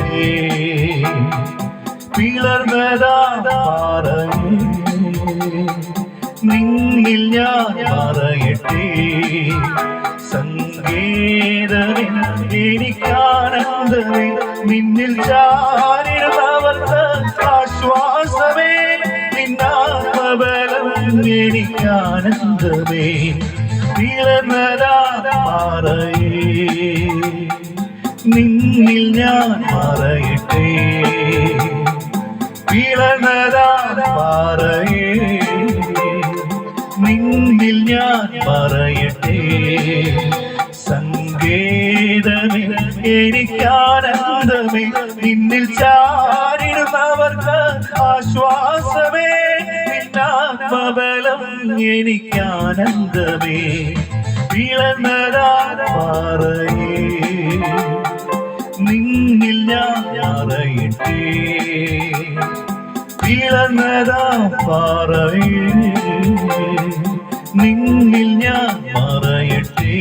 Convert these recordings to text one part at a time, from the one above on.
മറയട്ടെ പിളർന്നതാ പാറയേ നിന്നിൽ ഞാൻ മറയട്ടെ സങ്കേതമേ എനിക്കാനന്ദമേ നിന്നിൽ ചാരിടുന്നവർക്ക് ആശ്വാസമേ നിന്നാത്മബലം എനിക്കാനന്ദമേ. പിളർന്നതാ പാറയേ നിന്നിൽ ഞാൻ മറയട്ടെ. പിളർന്നതാ പാറയേ. നിന്നിൽ ഞാൻ പറയട്ടെ സങ്കേതമേ എനിക്കാനന്ദമേ നിന്നിൽ ചാരിടുന്നവർക്ക് ആശ്വാസമേ. നിന്നാത്മബലം എനിക്കാനന്ദമേ. പറയേ നിന്നിൽ ഞാൻ പറയട്ടെ പിളർന്നതാ പറയേ നിന്നിൽ ഞാൻ പറയട്ടെ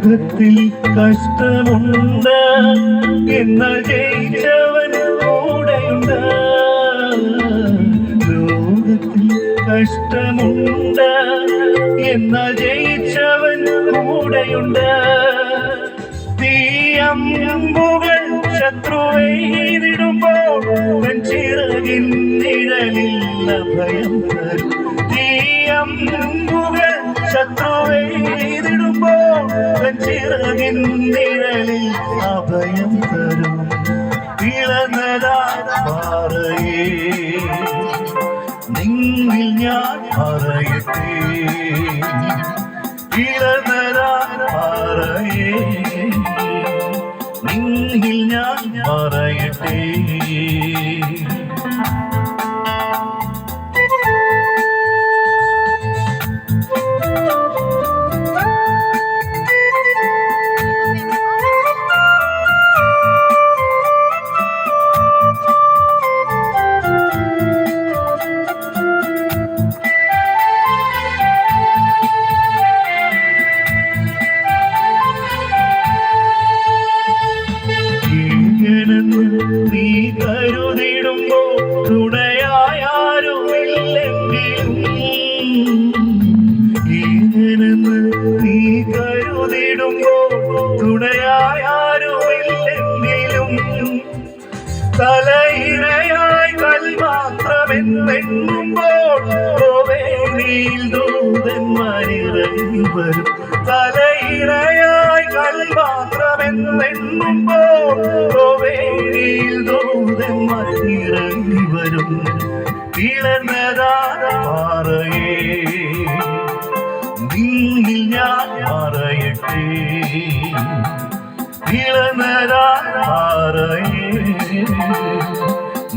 ലോകത്തിൽ കഷ്ടമുണ്ട്. എന്നാൽ ജയിച്ചവൻ കൂടെയുണ്ട്. ലോകത്തിൽ കഷ്ടമുണ്ട്. എന്നാൽ ജയിച്ചവൻ കൂടെയുണ്ട്. തീയമ്പുകൾ ശത്രുവെയ്തിടുമ്പോൾ ചിറകിൻ നിഴലില്ല ഭയം തീയമ്പുകൾ ചിറകിൻ നിഴലിൽ അഭയം തരും. ഇളനതാ പാറയേ. നിന്നിൽ ഞാൻ പറയട്ടെ. ഇളനതാ കരുതിടുമ്പോ തുണയായാരുമില്ലെങ്കിലും ഇങ്ങനെന്ന് നീ കരുതിടുമ്പോ തുണയായാരുമില്ലെങ്കിലും തലയിണയായി കൽമാത്രമെന്നെണ്ണുമ്പോൾ ഗോവേണിയിൽ ദൂതന്മാരിറങ്ങി വരും. തലയിണയായി കൽമാത്രമെന്നെണ്ണുമ്പോൾ ഗോവേണിയിൽ ദൂതന്മാരിറങ്ങി വരും ഇളനതാ പാറയേ. നിന്നിൽ ഞാൻ പറയട്ടെ ഇളനരാ പറയേ.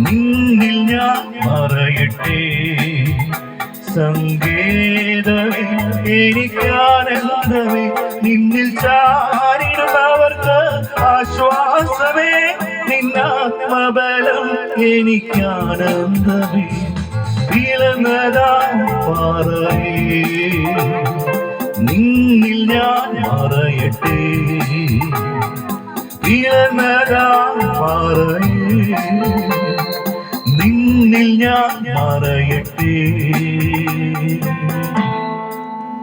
നിന്നിൽ ഞാൻ പറയട്ടെ സങ്കേതമേ എനിക്കാനന്ദമേ നിന്നിൽ ചാരിടുന്നവർക്ക് ആശ്വാസമേ നിന്നാത്മബലം എനിക്കാനന്ദമേ. ഇളന്നതാം പാറയേ നിന്നിൽ ഞാൻ മറയട്ടെ. ഇളന്നതാം പറയേ ഞാൻ മറയട്ടെ.